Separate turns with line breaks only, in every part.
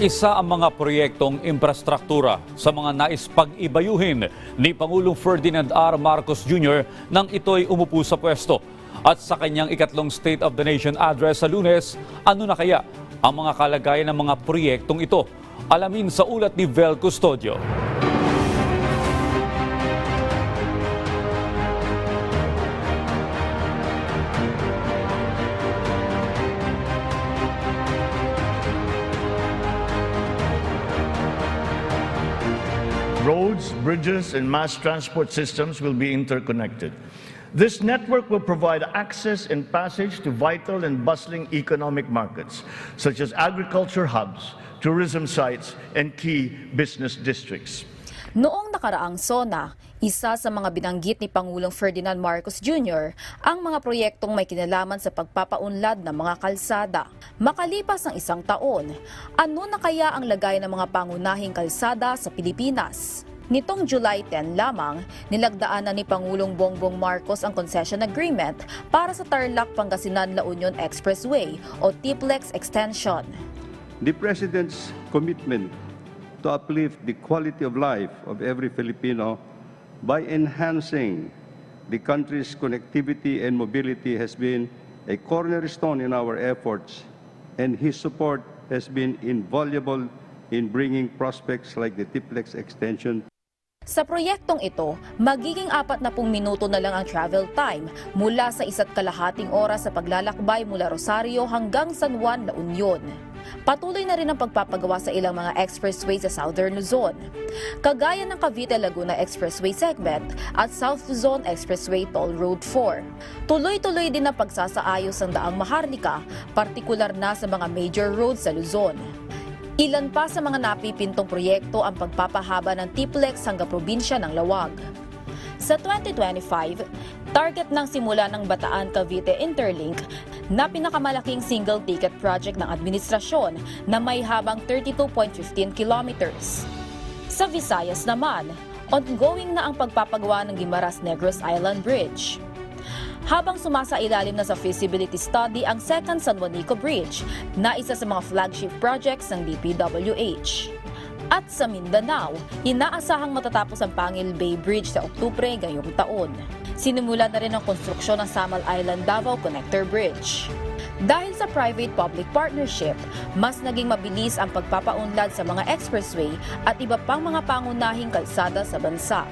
Isa ang mga proyektong infrastruktura sa mga nais pag-ibayuhin ni Pangulong Ferdinand R. Marcos Jr. nang ito'y umupo sa pwesto. At sa kanyang ikatlong State of the Nation address sa lunes, ano na kaya ang mga kalagayan ng mga proyektong ito? Alamin sa ulat ni Vel Custodio.
Roads, bridges, and mass transport systems will be interconnected. This network will provide access and passage to vital and bustling economic markets, such as agriculture hubs, tourism sites, and key business districts.
Noong nakaraang SONA, isa sa mga binanggit ni Pangulong Ferdinand Marcos Jr. ang mga proyektong may kinalaman sa pagpapaunlad ng mga kalsada. Makalipas ang isang taon, ano na kaya ang lagay ng mga pangunahing kalsada sa Pilipinas? Nitong July 10 lamang, nilagdaan na ni Pangulong Bongbong Marcos ang concession agreement para sa Tarlac Pangasinan La Union Expressway o TPLEX Extension.
the President's commitment to uplift the quality of life of every Filipino by enhancing the country's connectivity and mobility has been a cornerstone in our efforts, and his support has been invaluable in bringing prospects like the Tiplex extension
Sa proyektong ito, magiging apat na pung minuto na lang ang travel time mula sa isa't kalahating oras sa paglalakbay mula Rosario hanggang San Juan, La Union. Patuloy na rin ang pagpapagawa sa ilang mga expressway sa Southern Luzon. Kagaya ng Cavite-Laguna Expressway segment at South Luzon Expressway Toll Road 4. Tuloy-tuloy din ang pagsasaayos ng daang Maharlika, partikular na sa mga major roads sa Luzon. Ilan pa sa mga napipintong proyekto ang pagpapahaba ng TPLEX hanggang probinsya ng Lawag. Sa 2025, target ng simula ng Bataan Cavite Interlink na pinakamalaking single ticket project ng administrasyon na may habang 32.15 kilometers. Sa Visayas naman, ongoing na ang pagpapagawa ng Guimaras Negros Island Bridge habang sumasailalim na sa feasibility study ang Second San Juanico Bridge na isa sa mga flagship projects ng DPWH. At sa Mindanao, inaasahang matatapos ang Pangil Bay Bridge sa Oktubre ngayong taon. Sinimula na rin ang konstruksyon ng Samal Island Davao Connector Bridge. Dahil sa private-public partnership, mas naging mabilis ang pagpapaunlad sa mga expressway at iba pang mga pangunahing kalsada sa bansa.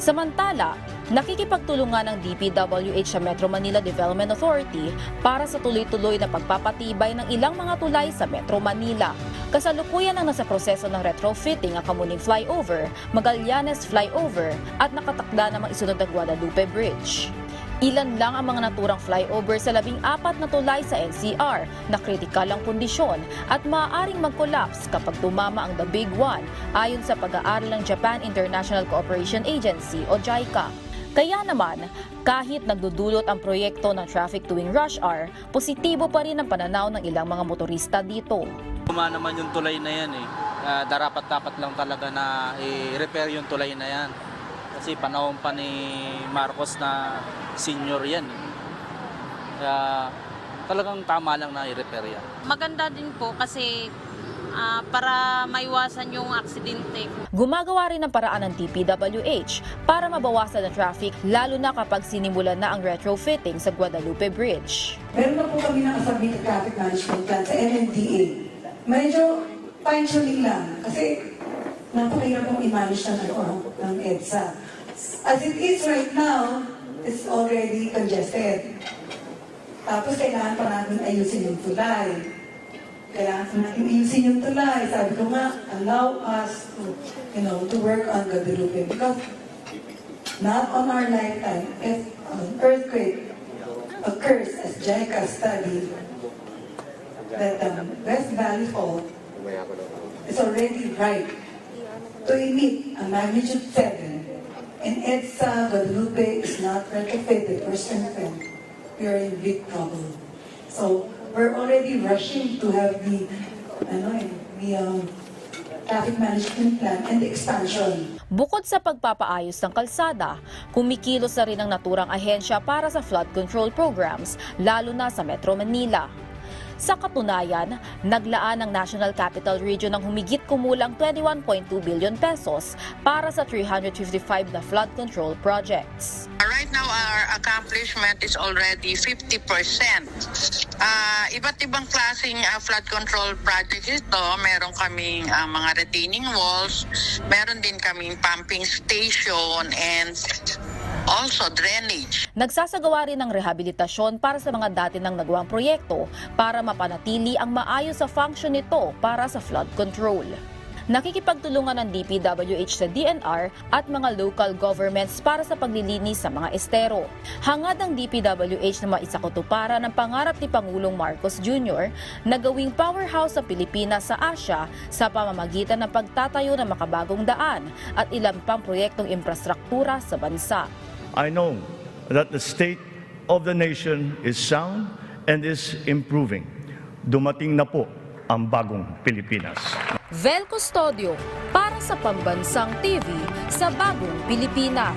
Samantala, nakikipagtulungan ng DPWH sa Metro Manila Development Authority para sa tuloy-tuloy na pagpapatibay ng ilang mga tulay sa Metro Manila. Kasalukuyan ang nasa proseso ng retrofitting ang Kamuning Flyover, Magallanes Flyover at nakatakda namang isunod ang Guadalupe Bridge. Ilan lang ang mga naturang flyover sa labing apat na tulay sa NCR na kritikal ang kondisyon at maaaring mag-collapse kapag tumama ang The Big One ayon sa pag-aaral ng Japan International Cooperation Agency o JICA. Kaya naman, kahit nagdudulot ang proyekto ng traffic tuwing rush hour, positibo pa rin ang pananaw ng ilang mga motorista dito.
Tuma naman yung tulay na yan eh. Ah, darapat-dapat lang talaga na i-repair yung tulay na yan. Kasi panahon pa ni Marcos na senior yan. eh. Kaya talagang tama lang na i-repair yan.
Maganda din po kasi ah, para maiwasan yung aksidente.
Gumagawa rin ng paraan ng DPWH para mabawasan ang traffic lalo na kapag sinimulan na ang retrofitting sa Guadalupe Bridge.
Meron na po kami nakasabi na traffic management plan sa MMDA. Medyo fine-tuning lang kasi napakahirap pong i-manage ng, ano, ng EDSA. As it is right now, it's already congested. Tapos kailangan pa namin ayusin yung tulay. Kailangan pa natin ayusin yung tulay. Sabi ko nga, allow us to, you know, to work on Guadalupe because not on our lifetime, if an earthquake occurs as JICA studied that the West Valley Fault is already ripe to emit a magnitude 7 and EDSA Guadalupe is not retrofitted or strengthened, we are in big trouble. So we're already rushing to have the, ano eh, the um, traffic management plan and expansion.
Bukod sa pagpapaayos ng kalsada, kumikilos na rin ang naturang ahensya para sa flood control programs, lalo na sa Metro Manila. Sa katunayan, naglaan ng National Capital Region ng humigit kumulang 21.2 billion pesos para sa 355 na flood control projects.
Right now, our accomplishment is already 50%. Ah, iba't ibang klaseng ah, flood control projects ito. Meron kaming ah, mga retaining walls, meron din kaming pumping station, and also drainage.
Nagsasagawa rin ng rehabilitasyon para sa mga dati nang nagawang proyekto para mapanatili ang maayos sa function nito para sa flood control. Nakikipagtulungan ng DPWH sa DNR at mga local governments para sa paglilinis sa mga estero. Hangad ng DPWH na maisakutuparan ang pangarap ni Pangulong Marcos Jr. na gawing powerhouse sa Pilipinas sa Asia sa pamamagitan ng pagtatayo ng makabagong daan at ilang pang proyektong infrastruktura sa bansa.
I know that the state of the nation is sound and is improving. Dumating na po ang bagong Pilipinas.
Vel Custodio para sa Pambansang TV sa Bagong Pilipinas.